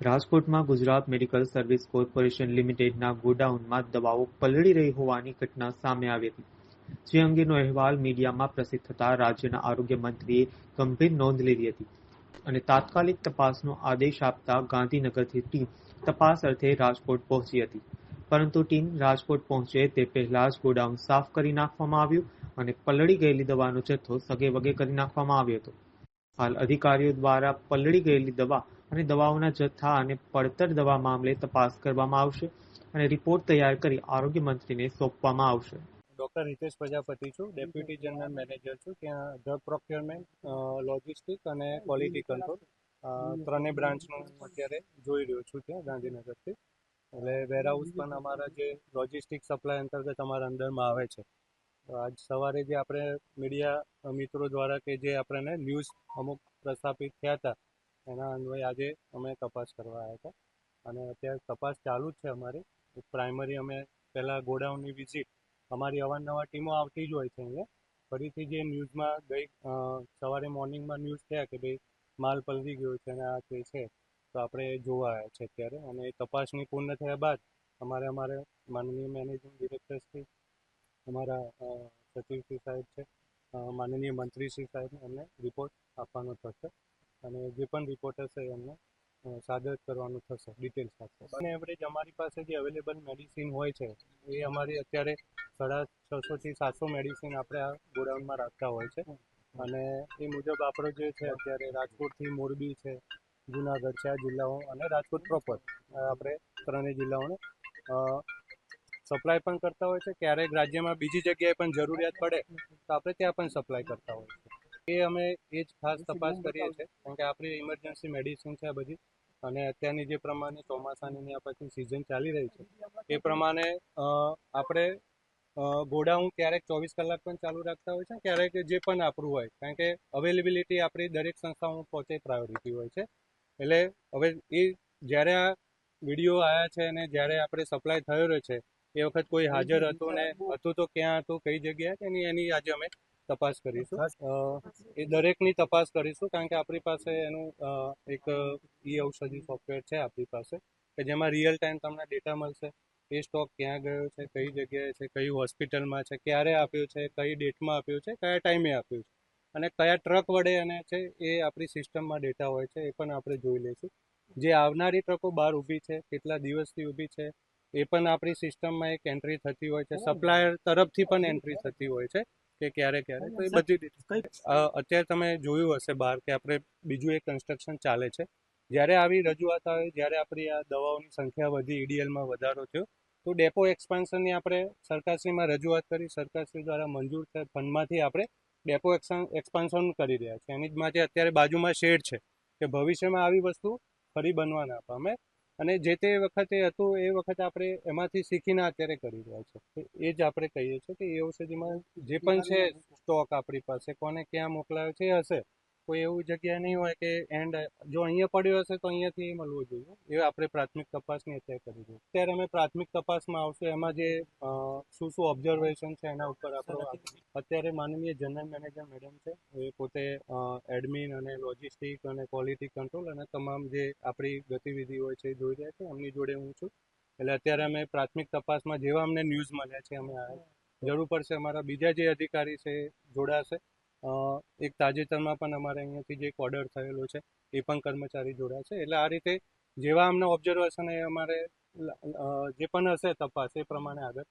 રાજકોટમાં Gujarat medical service corporation લિમિટેડના ગોડાઉનમાં દવાઓ પલળી રહી હોવાની ઘટના સામે આવી હતી. જે અંગેનો અહેવાલ મીડિયામાં પ્રસિદ્ધ થતા રાજ્યના આરોગ્ય મંત્રીએ ગંભીર નોંધ લીધી હતી અને તાત્કાલિક તપાસનો આદેશ આપતા ગાંધીનગરથી ટીમ તપાસ અર્થે રાજકોટ પહોંચી હતી. પરંતુ ટીમ રાજકોટ પહોંચે તે પહેલા જ ગોડાઉન સાફ કરી નાખવામાં આવ્યું અને પલળી ગયેલી દવાનો જથ્થો સગે વગે કરી નાખવામાં આવ્યો હતો. હાલ અધિકારીઓ દ્વારા પલળી ગયેલી દવા અને દવાઓના જથ્થા અને પડતર દવા મામલે તપાસ કરવામાં આવશે અને રિપોર્ટ તૈયાર કરી આરોગ્ય મંત્રીને સોંપવામાં આવશે. ડૉક્ટર રિતેશ પ્રજાપતિ છું. ડેપ્યુટી જનરલ મેનેજર છું. ત્યાં ડ્રગ પ્રોક્યોરમેન્ટ લોજિસ્ટિક અને ક્વોલિટી કંટ્રોલ ત્રણેય બ્રાન્ચનું અત્યારે જોઈ રહ્યો છું ત્યાં ગાંધીનગરથી. એટલે વેરહાઉસ પણ અમારા જે લોજિસ્ટિક સપ્લાય અંતર્ગત અમારા અંદરમાં આવે છે. આજ સવારે જે આપણે મીડિયા મિત્રો દ્વારા કે જે આપણને ન્યૂઝ અમુક પ્રસ્થાપિત થયા હતા એના અન્વયે આજે અમે તપાસ કરવા આવ્યા હતા. અને અત્યારે તપાસ ચાલુ જ છે અમારી. પ્રાઇમરી અમે પહેલાં ગોડાઉનની વિઝિટ અમારી અવારનવાર ટીમો આવતી જ હોય છે અહીંયા. ફરીથી જે ન્યૂઝમાં ગઈ સવારે મોર્નિંગમાં ન્યૂઝ થયા કે ભાઈ માલ પલવી ગયો છે અને આ તે છે, તો આપણે જોવા આવ્યા છે અત્યારે. અને એ તપાસની પૂર્ણ થયા બાદ અમારે અમારે માનનીય મેનેજિંગ ડિરેક્ટરશ્રી અમારા સચિવશ્રી સાહેબ છે માનનીય મંત્રીશ્રી સાહેબ એમને રિપોર્ટ આપવાનો થશે. અને જે પણ રિપોર્ટ હશે એમને સાદર કરવાનું થશે ડિટેલ સાથે અને એવરેજ અમારી પાસે જે અવેલેબલ મેડિસિન હોય છે. એ અમારી અત્યારે સાડા છસોથી સાતસો મેડિસિન આપણે આ ગોડાઉનમાં રાખતા હોય છે. અને એ મુજબ આપણો જે છે અત્યારે રાજકોટથી મોરબી છે, જુનાગઢ છે, આ જિલ્લાઓ અને રાજકોટ પ્રોપર આપણે ત્રણેય જિલ્લાઓને સપ્લાય પણ કરતા હોય છે. ક્યારેક રાજ્યમાં બીજી જગ્યાએ પણ જરૂરિયાત પડે, તો આપણે ત્યાં પણ સપ્લાય કરતા હોય છે. એ અમે એ જ ખાસ તપાસ કરીએ છીએ કારણ કે આપણી ઇમરજન્સી મેડિસિન છે આ બધી અને અત્યારની જે પ્રમાણે ચોમાસાની આ પછી સિઝન ચાલી રહી છે એ પ્રમાણે આપણે ગોડાઉન ક્યારેક ચોવીસ કલાક પણ ચાલુ રાખતા હોય છે ક્યારેક જે પણ આપણું હોય કારણ કે અવેલેબિલિટી આપણી દરેક સંસ્થાઓમાં પહોંચે પ્રાયોરિટી હોય છે. એટલે હવે એ જ્યારે આ વીડિયો આવ્યા છે અને જ્યારે આપણે સપ્લાય થયો રહ્યો છે એ વખત કોઈ હાજર હતું ને હતું તો ક્યાં હતું કઈ જગ્યાએ એની એની આજે અમે તપાસ કરીશું. એ દરેકની તપાસ કરીશું કારણ કે આપણી પાસે એનું એક ઈ ઔષધિ સોફ્ટવેર છે આપણી પાસે કે જેમાં રિયલ ટાઈમ તમને ડેટા મળશે. એ સ્ટોક ક્યાં ગયો છે કઈ જગ્યાએ છે કઈ હોસ્પિટલમાં છે ક્યારે આપ્યું છે કઈ ડેટમાં આપ્યું છે કયા ટાઈમે આપ્યો છે. અને કયા ટ્રક વડે અને છે એ આપણી સિસ્ટમમાં ડેટા હોય છે એ પણ આપણે જોઈ લઈશું. જે આવનારી ટ્રકો બહાર ઊભી છે કેટલા દિવસથી ઊભી છે એ પણ આપણી સિસ્ટમમાં એક એન્ટ્રી થતી હોય છે. સપ્લાયર તરફથી પણ એન્ટ્રી થતી હોય છે. કે ક્યારે ક્યારે? તો એ બધી અત્યારે તમે જોયું હશે બહાર કે આપણે બીજું એક કન્સ્ટ્રક્શન ચાલે છે. જ્યારે આવી રજૂઆત આવે જ્યારે આપણી આ દવાઓની સંખ્યા વધી ઈડીએલમાં વધારો થયો તો ડેપો એક્સપાન્શનની આપણે સરકારશ્રીમાં રજૂઆત કરી સરકારશ્રી દ્વારા મંજૂર છે ફંડમાંથી આપણે ડેપો એક્સપાન્શન કરી રહ્યા છીએ. એની જ માટે અત્યારે બાજુમાં શેડ છે કે ભવિષ્યમાં આવી વસ્તુ ફરી બનવા ના પામે. અને જે તે વખતે હતું એ વખતે આપણે એમાંથી શીખીને અત્યારે કરી રહ્યા છે. એ જ આપણે કહીએ છીએ કે એ ઔષધિમાં જે પણ છે સ્ટોક આપણી પાસે કોને ક્યાં મોકલાયો છે એ હશે. કોઈ એવું જગ્યા નહીં હોય કે એન્ડ જો અહીંયા પડ્યો હશે તો અહીંયાથી મળવું જોઈએ. એ આપણે પ્રાથમિક તપાસની અત્યારે કરી દઈએ. અત્યારે અમે પ્રાથમિક તપાસમાં આવશું. એમાં જે શું શું ઓબ્ઝર્વેશન છે એના ઉપર આપણો અત્યારે માનનીય જનરલ મેનેજર મેડમ છે. એ પોતે એડમિન અને લોજિસ્ટિક અને ક્વોલિટી કંટ્રોલ અને તમામ જે આપણી ગતિવિધિ હોય છે જોઈ રહ્યા છે. એમની જોડે હું છું. એટલે અત્યારે અમે પ્રાથમિક તપાસમાં જેવા અમને ન્યૂઝ મળ્યા છે અમે જરૂર પડશે અમારા બીજા જે અધિકારી છે જોડાશે. એક તાજેતરમાં પણ અમારે અહીંયાથી જે એક ઓર્ડર થયેલો છે, એ પણ કર્મચારી જોડાશે એટલે આ રીતે જેવા અમને ઓબ્ઝર્વેશન એ અમારે જે પણ હશે તપાસ એ પ્રમાણે આગળ